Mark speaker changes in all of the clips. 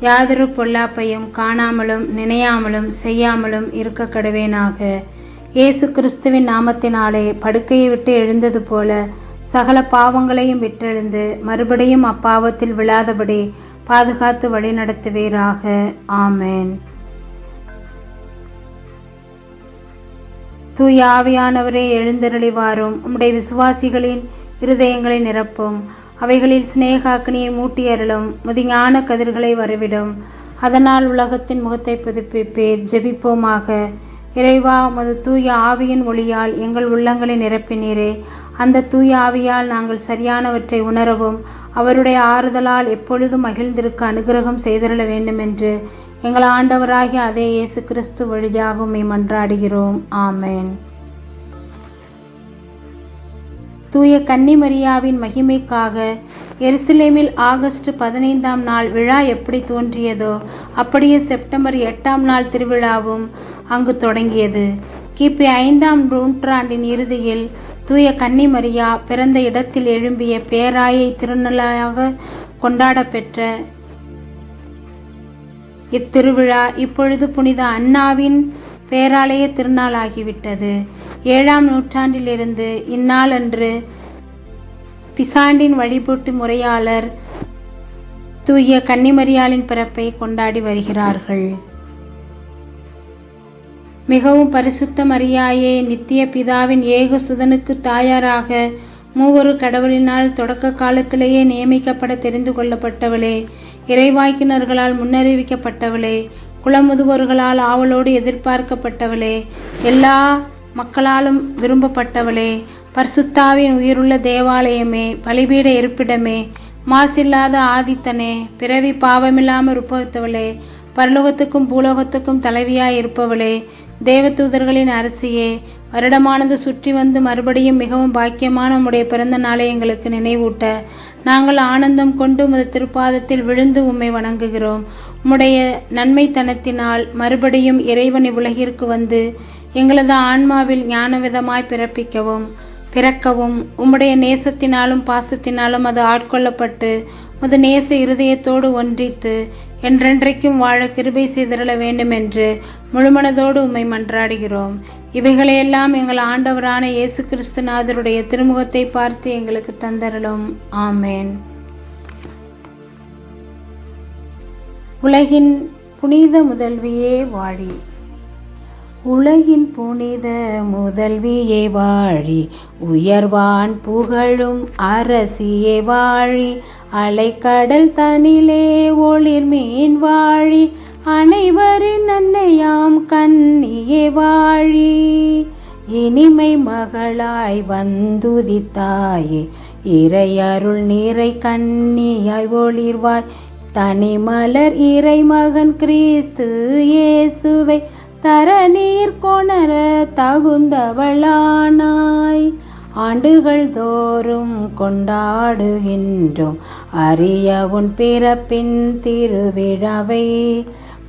Speaker 1: யாதொரு பொல்லாப்பையும் காணாமலும் நினையாமலும் செய்யாமலும் இருக்க கடவேனாக. இயேசு கிறிஸ்துவின் நாமத்தினாலே படுக்கையை விட்டு எழுந்தது போல சகல பாவங்களையும் விட்டெழுந்து மறுபடியும் அப்பாவத்தில் விழாதபடி பாதுகாத்து வழிநடத்துவீராக ஆமேன். தூயாவியானவரே எழுந்தருளிவாரும். உம்முடைய விசுவாசிகளின் இருதயங்களை நிரப்பும். அவைகளில் சிநேகாக்கினியை மூட்டி அருளும் முதிஞான கதிர்களை வரவிடும். அதனால் உலகத்தின் முகத்தை புதுப்பிப்பே ஜெபிப்போமாக. இறைவா மது தூய ஆவியின் ஒளியால் எங்கள் உள்ளங்களை நிரப்பினீரே. அந்த தூய ஆவியால் நாங்கள் சரியானவற்றை உணரவும் அவருடைய ஆறுதலால் எப்பொழுதும் மகிழ்ந்திருக்க அனுகிரகம் செய்திருள வேண்டும் என்று எங்கள் ஆண்டவராகிய அதே இயேசு கிறிஸ்து வழியாகவும் மன்றாடுகிறோம் ஆமேன். தூய கன்னிமரியாவின் மகிமைக்காக எருசலேமில் ஆகஸ்ட் பதினைந்தாம் நாள் விழா எப்படி தோன்றியதோ அப்படியே செப்டம்பர் எட்டாம் நாள் திருவிழாவும் அங்கு தொடங்கியது. கிபி ஐந்தாம் நூற்றாண்டின் இறுதியில் தூய கன்னிமரியா பிறந்த இடத்தில் எழும்பிய பேராயை திருநாளாக கொண்டாடப்பெற்ற இத்திருவிழா இப்பொழுது புனித அண்ணாவின் பேராலய திருநாளாகிவிட்டது. ஏழாம் நூற்றாண்டிலிருந்து இந்நாளன்று பிசாண்டின் வழிபட்டு முறையாளர் தூய கன்னிமரியாளின் பிறப்பை கொண்டாடி வருகிறார்கள். மிகவும் பரிசுத்த மரியாயே நித்திய பிதாவின் ஏக சுதனுக்கு தாயாராக மூவொரு கடவுளினால் தொடக்க காலத்திலேயே நியமிக்கப்பட தெரிந்து கொள்ளப்பட்டவளே இறைவாய்க்கினர்களால் முன்னறிவிக்கப்பட்டவளே குலமுதுவோர்களால் ஆவலோடு எதிர்பார்க்கப்பட்டவளே எல்லா மக்களாலும் விரும்பப்பட்டவளே பர்சுத்தாவின் உயிருள்ள தேவாலயமே பலிபீட இருப்பிடமே மாசில்லாத ஆதித்தனே பிறவி பாவமில்லாமல் இருப்பவளே பரலோகத்துக்கும் பூலோகத்துக்கும் தலைவியாய் இருப்பவளே தேவதூதர்களின் அரசியே வருடமானது சுற்றி வந்து மறுபடியும் மிகவும் பாக்கியமான உம்முடைய பிறந்த நாளை எங்களுக்கு நினைவூட்ட நாங்கள் ஆனந்தம் கொண்டு உமது திருப்பாதத்தில் விழுந்து உம்மை வணங்குகிறோம். உம்முடைய நன்மைத்தனத்தினால் மறுபடியும் இறைவன் இவ்வுலகிற்கு வந்து எங்களது ஆன்மாவில் ஞானவிதமாய் பிறப்பிக்கவும் பிறக்கவும் உம்முடைய நேசத்தினாலும் பாசத்தினாலும் அது ஆட்கொள்ளப்பட்டு உமது நேச இருதயத்தோடு ஒன்றித்து என்றென்றைக்கும் வாழ கிருபை செய்திருள வேண்டும் என்று முழுமனதோடு உம்மை மன்றாடுகிறோம். இவைகளையெல்லாம் எங்கள் ஆண்டவரான இயேசு கிறிஸ்துநாதருடைய திருமுகத்தை பார்த்து எங்களுக்கு தந்தருளும். ஆமேன். உலகின் புனித முதல்வியே வாழி. உலகின் புனித முதல்வியே வாழி உயர்வான் புகழும் அரசியே வாழி அலைக்கடல் தனிலே ஒளிர் மீன் வாழி அனைவரின் அன்னையாம் கண்ணியே வாழி. இனிமை மகளாய் வந்துதித்தாயே இறையருள் நீரை கண்ணியாய் ஒளிர்வாய் தனிமலர் இறை மகன் கிறிஸ்து இயேசுவை தரநீர் கொணர தகுந்தவளானாய். ஆண்டுகள் தோறும் கொண்டாடுகின்றோம். அரிய உன் பிறப்பின் திருவிழாவை.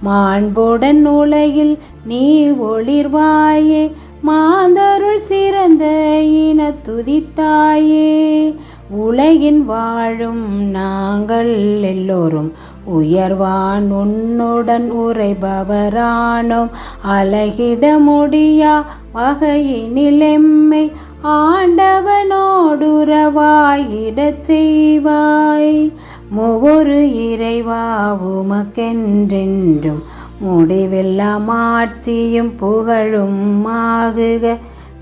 Speaker 1: மாண்புடன் உலகில் நீ ஒளிர்வாயே. மாந்தருள் சிறந்த இன துதித்தாயே உலகின் வாழும் நாங்கள் எல்லோரும் உயர்வான் உன்னுடன் உரைபவரானோம் அழகிட முடியா? வகையினிலெம்மை ஆண்டவனோடுறவாயிடச் செய்வாய். ஒவ்வொரு இறைவா உமக்கென்றென்றும் முடிவெல்லாம் மாட்சியும் புகழும் ஆகுக.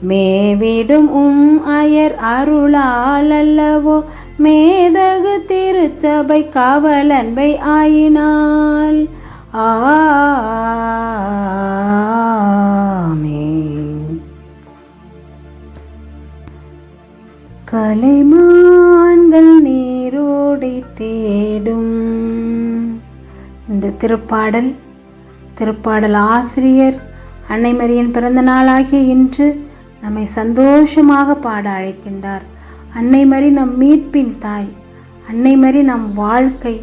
Speaker 1: மேவிடும் உம் அயர் அருளால் அல்லவோ மேதகு திருச்சபை காவலன்பை ஆயினால் ஆமென். கலைமான்கள் நீரோடை தேடும். இந்த திருப்பாடல் திருப்பாடல் ஆசிரியர் அன்னை மரியன் பிறந்த நாளாகிய இன்று நம்மை சந்தோஷமாக பாட அழைக்கின்றார். அன்னை மாதிரி நம் மீட்பின் தாய் அன்னை மாதிரி நம் வாழ்க்கை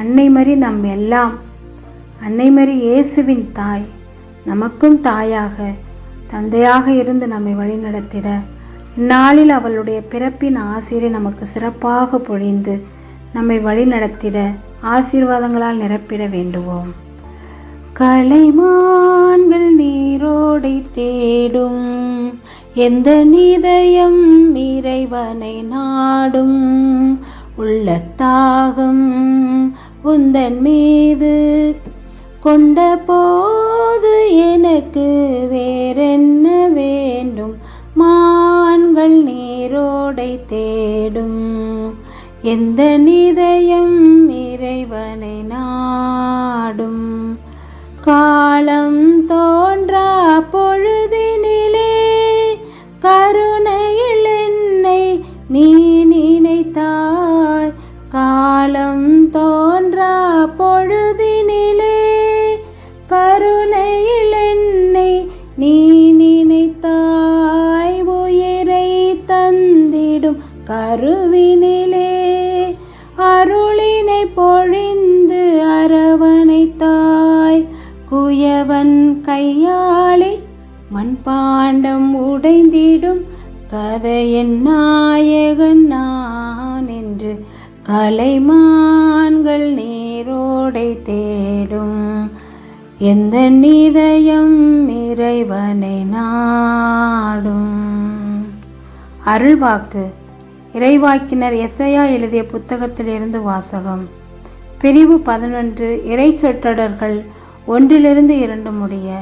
Speaker 1: அன்னை மாதிரி நம் எல்லாம். அன்னை மாதிரி இயேசுவின் தாய் நமக்கும் தாயாக தந்தையாக இருந்து நம்மை வழிநடத்திட. இந்நாளில் அவளுடைய பிறப்பின் ஆசிரியர் நமக்கு சிறப்பாக பொழிந்து நம்மை வழிநடத்திட ஆசீர்வாதங்களால் நிரப்பிட வேண்டுவோம். கலைமான்கள் நீரோடை தேடும். எந்த நிதயம் இறைவனை நாடும். உள்ளத்தாகம் உந்தன் மீது கொண்ட போது எனக்கு வேறென்ன வேண்டும்? மான்கள் நீரோடை தேடும். எந்த நிதயம் இறைவனை நாடும். காலம் தோன்றா பொழுதினிலே கருணையில் என்னை நீ நினைத்தாய். காலம் தோன்றா பொழுதினிலே கருணையில் என்னை நீ நினைத்தாய். உயிரை தந்திடும் கருவினிலே அருளினை பொழிந்து அரவணைத்தாய் உடையவன் கையாளே மண்பாண்டம் உடைந்திடும். கதையின் நாயகன் நான் என்று கலைமான்கள் நீரோடை தேடும். எந்த நிதயம் இறைவனை நாடும். அருள்வாக்கு. இறைவாக்கினர் எஸ்ஐயா எழுதிய புத்தகத்திலிருந்து வாசகம். பிரிவு பதினொன்று இறை சொற்றொடர்கள் ஒன்றிலிருந்து இரண்டு முடிய.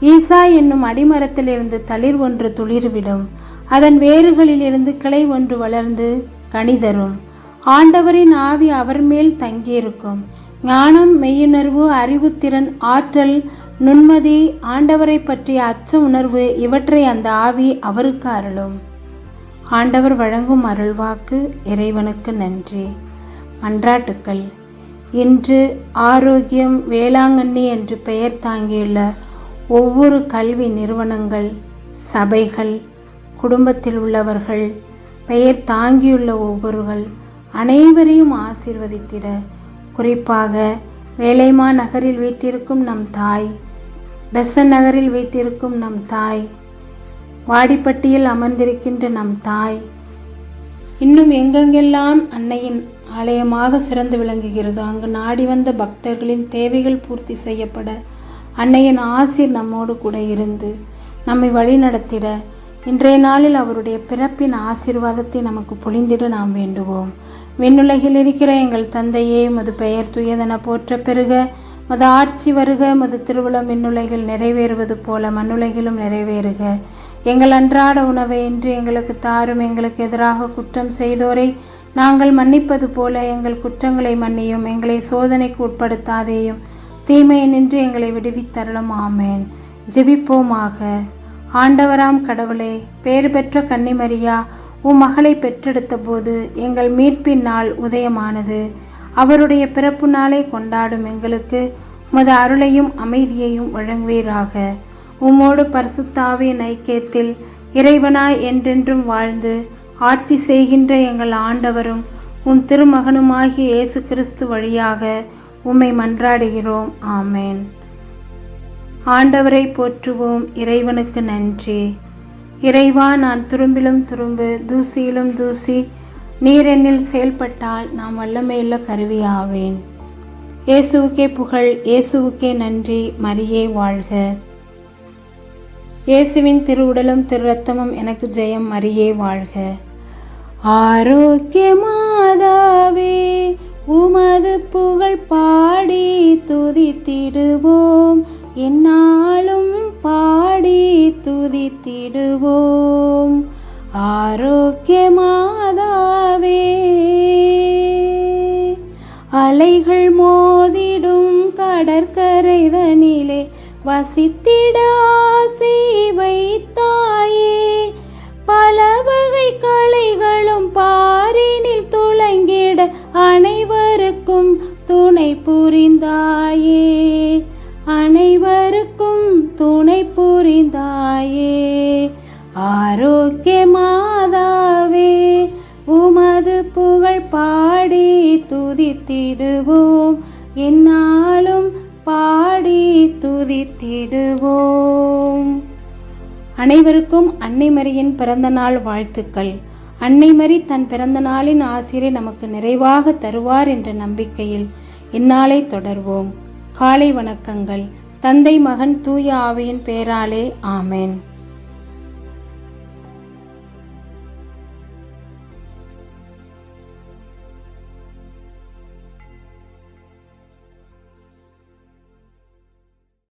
Speaker 1: ஈசா என்னும் அடிமரத்திலிருந்து தளிர் ஒன்று துளிர்விடும். அதன் வேறுகளிலிருந்து கிளை ஒன்று வளர்ந்து கனிதரும். ஆண்டவரின் ஆவி அவர் மேல் தங்கியிருக்கும். ஞானம் மெய்யுணர்வு அறிவுத்திறன் ஆற்றல் நுண்மதி ஆண்டவரை பற்றிய அச்ச உணர்வு இவற்றை அந்த ஆவி அவருக்கு அருளும். ஆண்டவர் வழங்கும் அருள்வாக்கு இறைவனுக்கு நன்றி. மன்றாட்டுக்கள். இன்று ஆரோக்கியம் வேளாங்கண்ணி என்று பெயர் தாங்கியுள்ள ஒவ்வொரு கல்வி நிறுவனங்கள் சபைகள் குடும்பத்தில் உள்ளவர்கள் பெயர் தாங்கியுள்ள ஒவ்வொருகள் அனைவரையும் ஆசீர்வதித்திட குறிப்பாக வேலைமா நகரில் வீட்டிற்கும் நம் தாய் பெசன் நகரில் வீட்டிற்கும் நம் தாய் வாடிப்பட்டியில் அமர்ந்திருக்கின்ற நம் தாய். இன்னும் எங்கெங்கெல்லாம் அன்னையின் ஆலயமாக சிறந்து விளங்குகிறதோ. அங்கு நாடி வந்த பக்தர்களின் தேவைகள் பூர்த்தி செய்யப்பட அன்னையின் ஆசிர் நம்மோடு கூட இருந்து நம்மை வழிநடத்திட இன்றைய நாளில் அவருடைய பிறப்பின் ஆசீர்வாதத்தை நமக்கு பொழிந்திட நாம் வேண்டுவோம். விண்ணுலகில் இருக்கிற எங்கள் தந்தையே மது பெயர் துயதென போற்ற பெருக மது ஆட்சி வருக மது திருவிழம் விண்ணுலகில் நிறைவேறுவது போல மண்ணுலகிலும் நிறைவேறுக. எங்கள் அன்றாட உணவை இன்று எங்களுக்கு தாரும் எங்களுக்கு எதிராக குற்றம் செய்தோரை நாங்கள் மன்னிப்பது போல எங்கள் குற்றங்களை மன்னியும் எங்களை சோதனைக்கு உட்படுத்தாதேயும். தீமையை நின்று எங்களை விடுவித்தரலும் ஆமேன். ஜெபிப்போமாக. ஆண்டவராம் கடவுளே பேறு பெற்ற கன்னிமரியா உம் மகளை பெற்றெடுத்த போது எங்கள் மீட்பின் நாள் உதயமானது. அவருடைய பிறப்பு நாளை கொண்டாடும் எங்களுக்கு உமது அருளையும் அமைதியையும் வழங்குவீராக. உம்மோடு பரிசுத்தாவின் ஐக்கியத்தில் இறைவனாய் என்றென்றும் வாழ்ந்து ஆட்சி செய்கின்ற எங்கள் ஆண்டவரும் உம் திருமகனுமாகிய இயேசு கிறிஸ்து வழியாக உம்மை மன்றாடுகிறோம். ஆமேன். ஆண்டவரை போற்றுவோம். இறைவனுக்கு நன்றி. இறைவா நான் துரும்பிலும் துரும்பு தூசியிலும் தூசி நீரெண்ணில் செயல்பட்டால் நான் வல்லமையுள்ள கருவியாவேன். இயேசுவுக்கே புகழ் இயேசுவுக்கே நன்றி. மரியே வாழ்க. இயேசுவின் திருவுடலும் திரு ரத்தமும் எனக்கு ஜெயம். மரியே வாழ்க. ஆரோக்கிய மாதாவே உமது புகழ் பாடி துதித்திடுவோம். என்னாலும் பாடி துதித்திடுவோம். ஆரோக்கிய மாதாவே அலைகள் மோதிடும் கடற்கரைதனிலே வசித்திட ஆசை வைத்தாயே. பல புரிந்தாயே. அனைவருக்கும் துணை புரிந்தாயே. ஆரோக்கிய மாதாவே உமது புகழ் பாடி துதித்திடுவோம். என்னாலும் பாடி துதித்திடுவோம். அனைவருக்கும் அன்னை மரியின் பிறந்த நாள் வாழ்த்துக்கள். அன்னை மரி தன் பிறந்த நாளின் ஆசிரியர் நமக்கு நிறைவாக தருவார் என்ற நம்பிக்கையில் இந்நாளை தொடர்வோம். காலை வணக்கங்கள். தந்தை மகன் தூய ஆவியின் பேராலே ஆமேன்.